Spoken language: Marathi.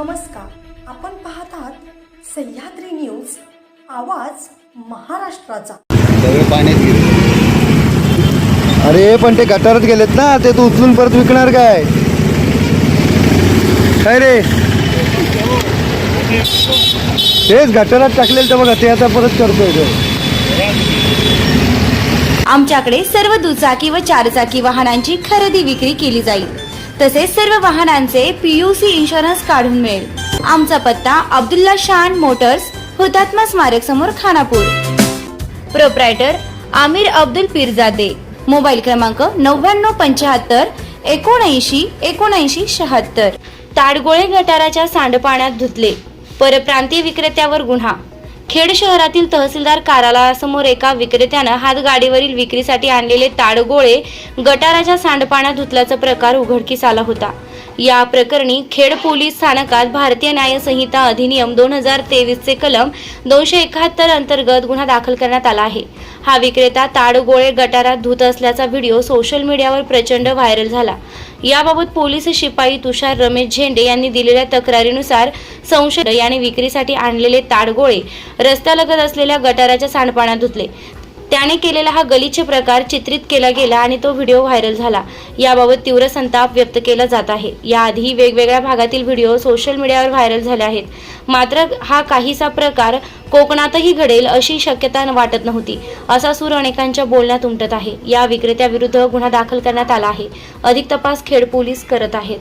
नमस्कार. आपण पाहत आहात सह्याद्री न्यूज आवाज महाराष्ट्राचा. अरे पण ते गटारात गेलेत ना ते तू उचलून परत विकणार काय? काय रे? तेच गटारात टाकलेलं तर बघा ते आता परत करतोय. आमच्याकडे सर्व दुचाकी व चारचाकी वाहनांची खरेदी विक्री केली जाईल. तसेच सर्व वाहनांचे पीयूसी इन्शुरन्स काढून मिळेल. आमचा पत्ता अब्दुल्ला शान मोटर्स हुतात्मा स्मारक समोर खानापूर. प्रोप्रायटर आमिर अब्दुल पीरजादे. मोबाईल क्रमांक नव्याण्णव पंच्याहत्तर एकोणऐंशी एकोणऐंशी शहात्तर. ताडगोळे गटाराच्या सांडपाण्यात धुतले. परप्रांतीय विक्रेत्यावर गुन्हा. खेड शहरातील तहसीलदार कार्यालयासमोर एका विक्रेत्यानं हातगाडीवरील विक्रीसाठी आणलेले ताडगोळे गटाराच्या सांडपाण्यात धुतल्याचा प्रकार उघडकीस आला होता. या प्रकरणी खेड पोलीस स्थानकात भारतीय न्यायसंहिता अधिनियम दोन हजार तेवीसचे कलम दोनशे एकाहत्तर अंतर्गत गुन्हा दाखल करण्यात आला आहे. हा विक्रेता ताडगोळे गटारात धुत असल्याचा व्हिडिओ सोशल मीडियावर प्रचंड व्हायरल झाला. याबाबत पोलीस शिपाई तुषार रमेश झेंडे यांनी दिलेल्या तक्रारीनुसार संशय याने विक्रीसाठी आणलेले ताडगोळे रस्त्यालगत असलेल्या गटाराच्या सांडपाण्यात धुतले. त्याने केलेला हा गलिच्छ प्रकार चित्रित केला गेला आणि तो व्हिडिओ व्हायरल झाला. याबाबत तीव्र संताप व्यक्त केला जात आहे. याआधी वेगवेगळ्या भागातील व्हिडिओ सोशल मीडियावर व्हायरल झाले आहेत. मात्र हा काहीसा प्रकार कोकणातही घडेल अशी शक्यता वाटत नव्हती. असा सूर अनेकांच्या बोलण्यात उमटत आहे. या विक्रेत्याविरुद्ध गुन्हा दाखल करण्यात आला आहे. अधिक तपास खेड पोलीस करत आहेत.